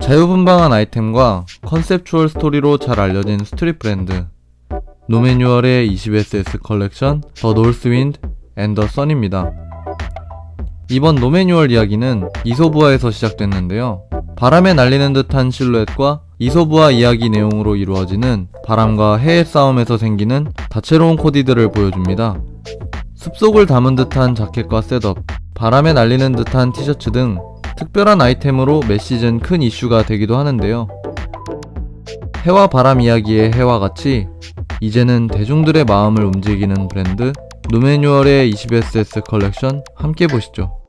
자유분방한 아이템과 컨셉추얼 스토리로 잘 알려진 스트릿 브랜드 노매뉴얼의 20SS 컬렉션 더 노스윈드 앤더 선입니다. 이번 노매뉴얼 이야기는 이소부아에서 시작됐는데요. 바람에 날리는 듯한 실루엣과 이소부아 이야기 내용으로 이루어지는 바람과 해의 싸움에서 생기는 다채로운 코디들을 보여줍니다. 숲속을 담은 듯한 자켓과 셋업, 바람에 날리는 듯한 티셔츠 등 특별한 아이템으로 매 시즌 큰 이슈가 되기도 하는데요. 해와 바람 이야기의 해와 같이 이제는 대중들의 마음을 움직이는 브랜드 노매뉴얼의 20SS 컬렉션 함께 보시죠.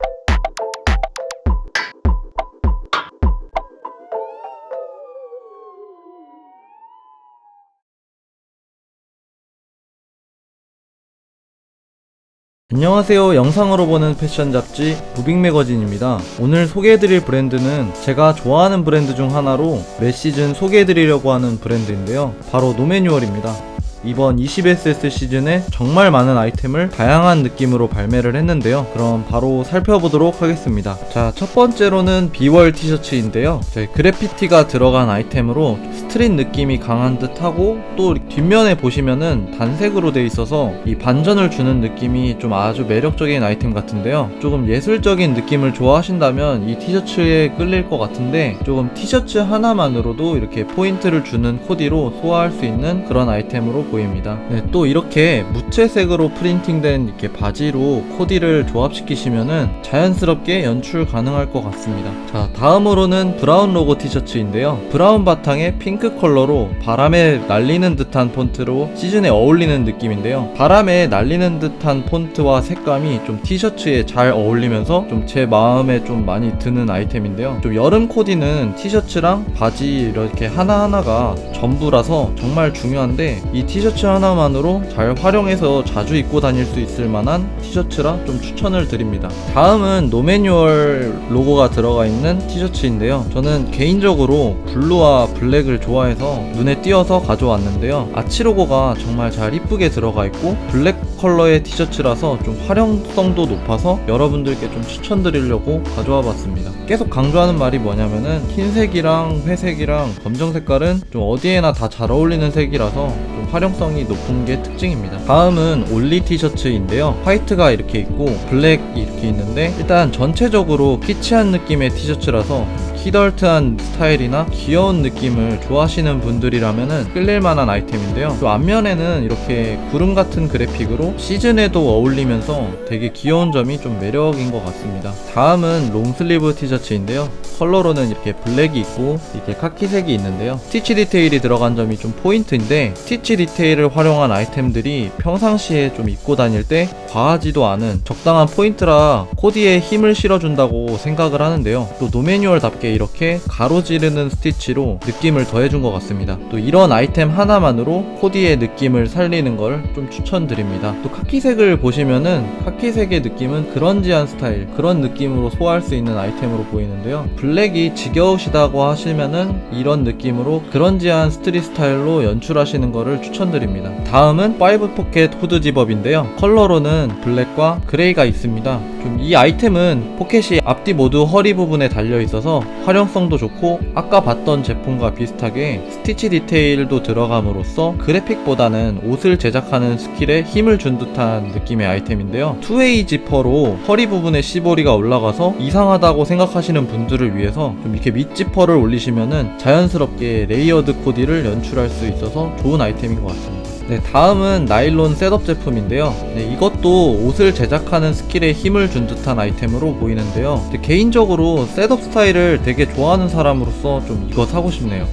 안녕하세요. 영상으로 보는 패션 잡지 무빙 매거진입니다. 오늘 소개해드릴 브랜드는 제가 좋아하는 브랜드 중 하나로 매 시즌 소개해드리려고 하는 브랜드인데요. 바로 노매뉴얼입니다. 이번 20SS 시즌에 정말 많은 아이템을 다양한 느낌으로 발매를 했는데요. 그럼 바로 살펴보도록 하겠습니다. 자, 첫 번째로는 비월 티셔츠인데요. 제 그래피티가 들어간 아이템으로 스트릿 느낌이 강한 듯 하고 또 뒷면에 보시면은 단색으로 돼 있어서 이 반전을 주는 느낌이 좀 아주 매력적인 아이템 같은데요. 조금 예술적인 느낌을 좋아하신다면 이 티셔츠에 끌릴 것 같은데 조금 티셔츠 하나만으로도 이렇게 포인트를 주는 코디로 소화할 수 있는 그런 아이템으로 보입니다. 네, 또 이렇게 무채색으로 프린팅된 이렇게 바지로 코디를 조합시키시면은 자연스럽게 연출 가능할 것 같습니다. 자, 다음으로는 브라운 로고 티셔츠인데요. 브라운 바탕에 핑크 컬러로 바람에 날리는 듯한 폰트로 시즌에 어울리는 느낌인데요. 바람에 날리는 듯한 폰트와 색감이 좀 티셔츠에 잘 어울리면서 좀 제 마음에 좀 많이 드는 아이템인데요. 좀 여름 코디는 티셔츠랑 바지 이렇게 하나하나가 전부라서 정말 중요한데 이 티 셔츠 하나만으로 잘 활용해서 자주 입고 다닐 수 있을 만한 티셔츠라 좀 추천을 드립니다. 다음은 노매뉴얼 로고가 들어가 있는 티셔츠인데요. 저는 개인적으로 블루와 블랙을 좋아해서 눈에 띄어서 가져왔는데요. 아치 로고가 정말 잘 이쁘게 들어가 있고 블랙 컬러의 티셔츠라서 좀 활용성도 높아서 여러분들께 좀 추천드리려고 가져와 봤습니다. 계속 강조하는 말이 뭐냐면은 흰색이랑 회색이랑 검정 색깔은 좀 어디에나 다 잘 어울리는 색이라서 좀 활용성이 높은 게 특징입니다. 다음은 올리 티셔츠인데요. 화이트가 이렇게 있고 블랙이 이렇게 있는데 일단 전체적으로 키치한 느낌의 티셔츠라서 키덜트한 스타일이나 귀여운 느낌을 좋아하시는 분들이라면은 끌릴만한 아이템인데요. 또 앞면에는 이렇게 구름 같은 그래픽으로 시즌에도 어울리면서 되게 귀여운 점이 좀 매력인 것 같습니다. 다음은 롱슬리브 티셔츠인데요. 컬러로는 이렇게 블랙이 있고 이렇게 카키색이 있는데요. 스티치 디테일이 들어간 점이 좀 포인트인데 스티치 디테일을 활용한 아이템들이 평상시에 좀 입고 다닐 때 과하지도 않은 적당한 포인트라 코디에 힘을 실어준다고 생각을 하는데요. 또 노매뉴얼답 게 이렇게 가로지르는 스티치로 느낌을 더해준 것 같습니다. 또 이런 아이템 하나만으로 코디의 느낌을 살리는 걸 좀 추천드립니다. 또 카키색을 보시면은 카키색의 느낌은 그런지한 스타일, 그런 느낌으로 소화할 수 있는 아이템으로 보이는데요. 블랙이 지겨우시다고 하시면은 이런 느낌으로 그런지한 스트릿 스타일로 연출하시는 거를 추천드립니다. 다음은 5 포켓 후드 집업인데요. 컬러로는 블랙과 그레이가 있습니다. 좀이 아이템은 포켓이 앞뒤 모두 허리 부분에 달려 있어서 활용성도 좋고 아까 봤던 제품과 비슷하게 스티치 디테일도 들어감으로써 그래픽보다는 옷을 제작하는 스킬에 힘을 준 듯한 느낌의 아이템인데요. 투웨이 지퍼로 허리 부분에 시보리가 올라가서 이상하다고 생각하시는 분들을 위해서 좀 이렇게 밑지퍼를 올리시면은 자연스럽게 레이어드 코디를 연출할 수 있어서 좋은 아이템인 것 같습니다. 네, 다음은 나일론 셋업 제품인데요. 네, 이것도 옷을 제작하는 스킬에 힘을 준 듯한 아이템으로 보이는데요. 개인적으로 셋업 스타일을 되게 좋아하는 사람으로서 좀 이거 사고 싶네요.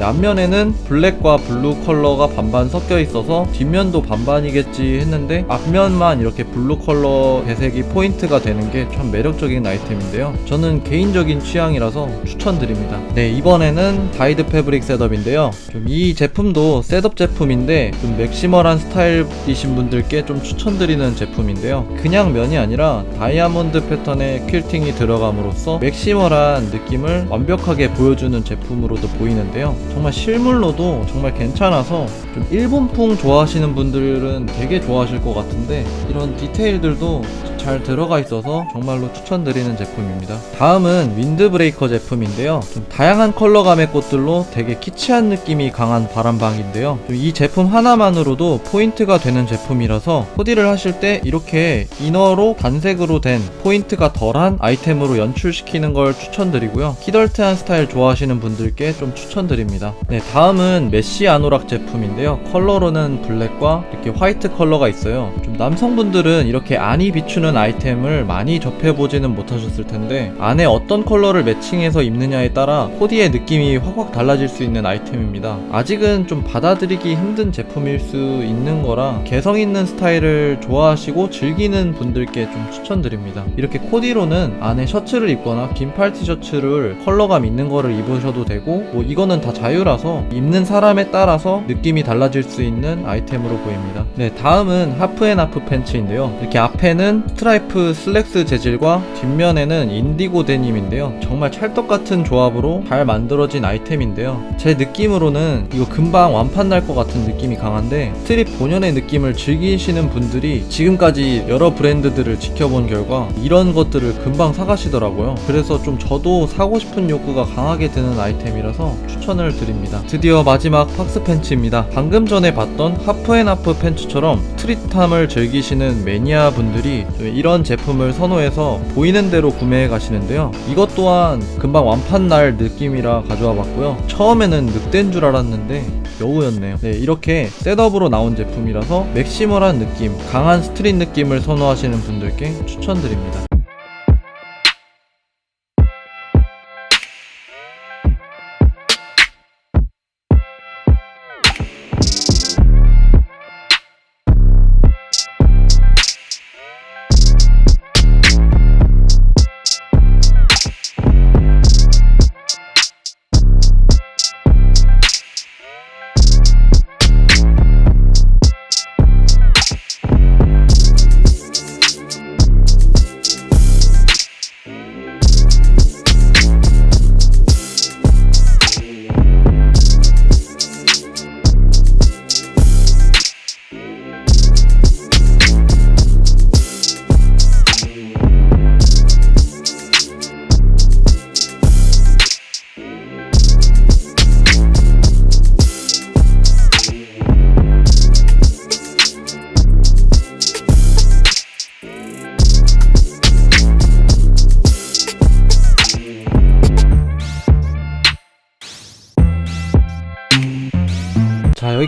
네, 앞면에는 블랙과 블루 컬러가 반반 섞여 있어서 뒷면도 반반이겠지 했는데 앞면만 이렇게 블루 컬러 배색이 포인트가 되는 게 참 매력적인 아이템인데요. 저는 개인적인 취향이라서 추천드립니다. 네, 이번에는 다이드 패브릭 셋업인데요. 좀이 제품도 셋업 제품인데 좀 맥시멀한 스타일이신 분들께 좀 추천드리는 제품인데요. 그냥 면이 아니라 다이아몬드 패턴의 퀼팅이 들어감으로써 맥시멀한 느낌을 완벽하게 보여주는 제품으로도 보이는데요. 정말 실물로도 정말 괜찮아서 좀 일본풍 좋아하시는 분들은 되게 좋아하실 것 같은데 이런 디테일들도 잘 들어가 있어서 정말로 추천드리는 제품입니다. 다음은 윈드브레이커 제품인데요. 좀 다양한 컬러감의 꽃들로 되게 키치한 느낌이 강한 바람방인데요. 좀이 제품 하나만으로도 포인트가 되는 제품이라서 코디를 하실 때 이렇게 이너로 단색으로 된 포인트가 덜한 아이템으로 연출시키는 걸 추천드리고요. 키덜트한 스타일 좋아하시는 분들께 좀 추천드립니다. 네, 다음은 메쉬 아노락 제품인데요. 컬러로는 블랙과 이렇게 화이트 컬러가 있어요. 좀 남성분들은 이렇게 안이 비추는 아이템을 많이 접해보지는 못하셨을 텐데 안에 어떤 컬러를 매칭해서 입느냐에 따라 코디의 느낌이 확확 달라질 수 있는 아이템입니다. 아직은 좀 받아들이기 힘든 제품일 수 있는 거라 개성 있는 스타일을 좋아하시고 즐기는 분들께 좀 추천드립니다. 이렇게 코디로는 안에 셔츠를 입거나 긴팔 티셔츠를 컬러감 있는 거를 입으셔도 되고 뭐 이거는 다 자유라서 입는 사람에 따라서 느낌이 달라질 수 있는 아이템으로 보입니다. 네, 다음은 하프앤하프 팬츠인데요. 이렇게 앞에는 스트라이프 슬랙스 재질과 뒷면에는 인디고 데님인데요. 정말 찰떡 같은 조합으로 잘 만들어진 아이템인데요. 제 느낌으로는 이거 금방 완판 날 것 같은 느낌이 강한데 스트립 본연의 느낌을 즐기시는 분들이 지금까지 여러 브랜드들을 지켜본 결과 이런 것들을 금방 사가시더라고요. 그래서 좀 저도 사고 싶은 욕구가 강하게 드는 아이템이라서 추천을 드립니다. 드디어 마지막 팍스 팬츠입니다. 방금 전에 봤던 하프앤하프 팬츠처럼 스트릿함을 즐기시는 매니아 분들이 좀 이런 제품을 선호해서 보이는 대로 구매해 가시는데요. 이것 또한 금방 완판 날 느낌이라 가져와 봤고요. 처음에는 늑대인 줄 알았는데 여우였네요. 네, 이렇게 셋업으로 나온 제품이라서 맥시멀한 느낌, 강한 스트릿 느낌을 선호하시는 분들께 추천드립니다.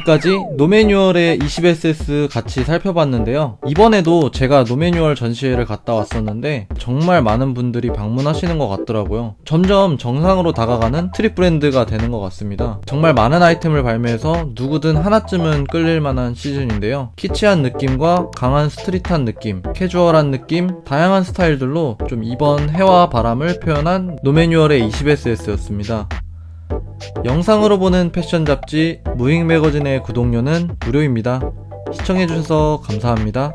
여기까지 노매뉴얼의 20SS 같이 살펴봤는데요. 이번에도 제가 노매뉴얼 전시회를 갔다 왔었는데 정말 많은 분들이 방문하시는 것 같더라고요. 점점 정상으로 다가가는 트립 브랜드가 되는 것 같습니다. 정말 많은 아이템을 발매해서 누구든 하나쯤은 끌릴 만한 시즌인데요. 키치한 느낌과 강한 스트릿한 느낌 캐주얼한 느낌 다양한 스타일들로 좀 이번 해와 바람을 표현한 노매뉴얼의 20SS였습니다 영상으로 보는 패션 잡지 무익 매거진의 구독료는 무료입니다. 시청해주셔서 감사합니다.